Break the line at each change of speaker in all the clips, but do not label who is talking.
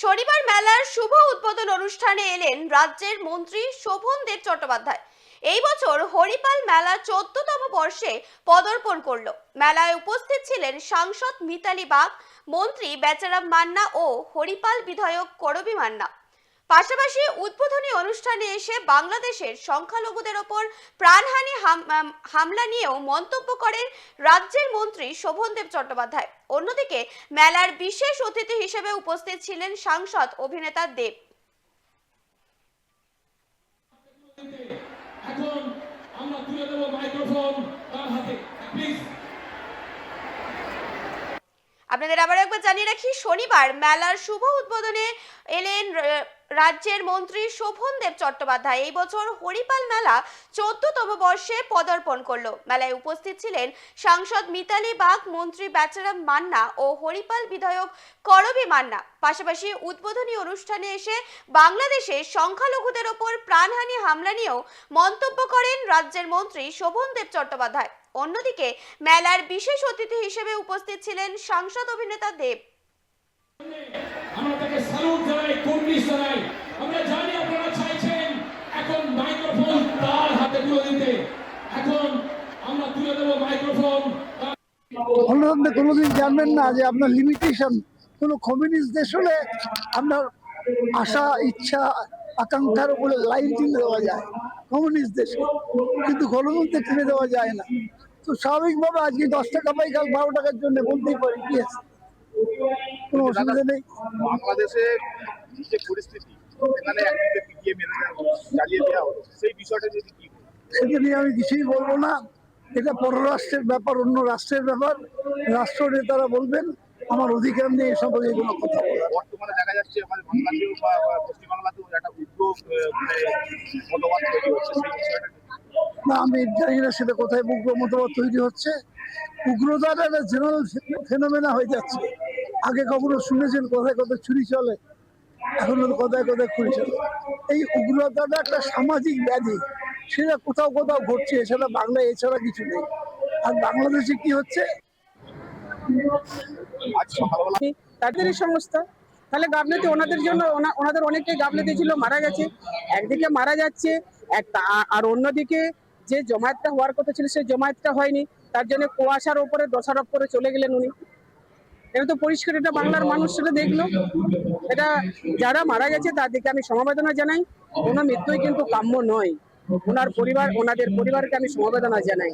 শনিবার মেলার শুভ উদ্বোধন অনুষ্ঠানে এলেন রাজ্যের মন্ত্রী শোভন দেব চট্টোপাধ্যায়। এই বছর হরিপাল মেলা চোদ্দতম বর্ষে পদার্পণ করল। মেলায় উপস্থিত ছিলেন সাংসদ মিতালি বাগ, মন্ত্রী বেচারাম মান্না ও হরিপাল বিধায়ক করবি মান্না। পাশাপাশি উদ্বোধনী অনুষ্ঠানে এসে বাংলাদেশের সংখ্যালঘুদের ওপর প্রাণহানি হাম- হামলা নিয়েও মন্তব্য করেন রাজ্যের মন্ত্রী শোভনদেব চট্টোপাধ্যায়। অন্যদিকে মেলার বিশেষ অতিথি হিসেবে উপস্থিত ছিলেন সাংসদ অভিনেতা দেব।
এখন আমরা তুলে দেবো মাইক্রোফোন তার হাতে। প্লিজ।
আপনাদের আবার একবার জানিয়ে রাখি শনিবার মেলার শুভ উদ্বোধনে এলেন রাজ্যের মন্ত্রী শোভন দেব চট্টোপাধ্যায় এই বছর হরিপাল মেলা চোদ্দতম বর্ষে পদার্পণ করল। মেলায় উপস্থিত ছিলেন সাংসদ মিতালি বাগ, মন্ত্রী বেচারাম মান্না ও হরিপাল বিধায়ক করবি মান্না। পাশাপাশি উদ্বোধনী অনুষ্ঠানে এসে বাংলাদেশে সংখ্যালঘুদের ওপর প্রাণহানি হামলা নিয়েও মন্তব্য করেন রাজ্যের মন্ত্রী শোভন দেব চট্টোপাধ্যায়। অন্যদিকে মেলার বিশেষ অতিথি হিসেবে উপস্থিত ছিলেন সাংসদ অভিনেতা দেব।
আমরা তাকে স্যালুট কুর্নিশ জানাই। আমরা জানি আপনারা চাইছেন এখন মাইক্রোফোন তার হাতে তুলে দিতে। এখন আমরা তুলে দেবো মাইক্রোফোন
কোনোদিন জানবেন না যে আপনার লিমিটেশন কোনো কমিউনিস্ট দেশ হলে আপনার আশা ইচ্ছা আকাঙ্ক্ষার উপরে লাইন টেনে দেওয়া যায় কমিউনিস্ট দেশে। কিন্তু গণতন্ত্রে টেনে দেওয়া যায় না। তো স্বাভাবিকভাবে আজকে দশ টাকা পাই কাল বারো টাকার জন্য বলতেই পারি কি আছে? কোনো অসুবিধা নেই।
বাংলাদেশে যে পরিস্থিতি এখানে একদিকে পিটিয়ে মেরে জ্বালিয়ে দেওয়া হচ্ছে সেই বিষয়টা যদি কি?
সেটা নিয়ে আমি কিছুই বলব না। এটা পররাষ্ট্রের ব্যাপার অন্য রাষ্ট্রের ব্যাপার। রাষ্ট্র নেতারা বলবেন আমার অধিকার নেই এ সম্পর্কে কোনো কথা
বর্তমানে দেখা যাচ্ছে আমাদের বাংলাদেশেও বা পশ্চিমবাংলাতেও একটা উগ্র মানে মতবাদ তৈরি হচ্ছে সেই বিষয়টা
না আমি জানি না সেটা কোথায় উগ্র মতবাদ তৈরি হচ্ছে। উগ্রতাটা একটা জেনারেল ফেনোমেনা হয়ে যাচ্ছে। আগে কখনো শুনেছেন কোথায় কোথায় ছুরি চলে। এখন কোথায় কোথায় চলে এই উগ্রতাটা একটা সামাজিক ব্যাধি। সেটা কোথাও কোথাও ঘটছে, এছাড়া বাংলায় এছাড়া কিছু নেই। আর বাংলাদেশে কি হচ্ছে?
তাদেরই সংস্থা। তাহলে গাফলেতে ওনাদের জন্য ওনাদের অনেকেই গাফলেতে ছিল, মারা গেছে। একদিকে মারা যাচ্ছে আর অন্যদিকে যে জমায়েতটা হওয়ার কথা ছিল সেই জমায়েতটা হয়নি। তার জন্য কুয়াশার উপরে দোষারোপ করে চলে গেলেন উনি। এটা তো পরিষ্কার এটা বাংলার মানুষ সেটা দেখল। এটা যারা মারা গেছে তাদেরকে আমি সমবেদনা জানাই। কোনো মৃত্যুই কিন্তু কাম্য নয়। ওনার পরিবার ওনাদের পরিবারকে আমি সমবেদনা জানাই।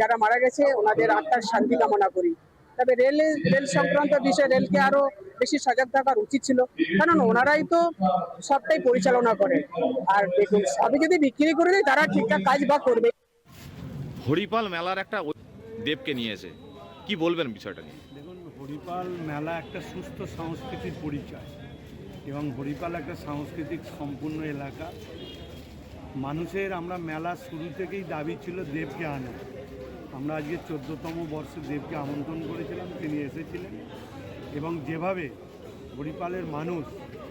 যারা মারা গেছে ওনাদের আত্মার শান্তি কামনা করি। তবে রেল রেল সংক্রান্ত বিষয়ে রেলকে আরও বেশি সজাগ থাকার উচিত ছিল। কারণ ওনারাই তো সবটাই পরিচালনা করে। আর দেখুন সবই যদি বিক্রি করে দেয় তারা ঠিকঠাক কাজ বা করবে।
হরিপাল মেলার একটা দেবকে নিয়েছে কি বলবেন বিষয়টা নিয়ে?
দেখুন হরিপাল মেলা একটা সুস্থ সংস্কৃতির পরিচয় এবং হরিপাল একটা সাংস্কৃতিক সম্পূর্ণ এলাকা। মানুষের আমরা মেলা শুরু থেকেই দাবি ছিল দেবকে আনা। আমরা আজকে চোদ্দোতম বর্ষে দেবকে আমন্ত্রণ করেছিলাম, তিনি এসেছিলেন এবং যেভাবে হরিপালের মানুষ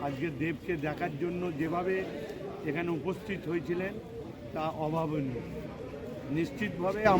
আজকে দেবকে দেখার জন্য যেভাবে এখানে উপস্থিত হয়েছিলেন, তা অভাবনীয়। নিশ্চিতভাবে আমরা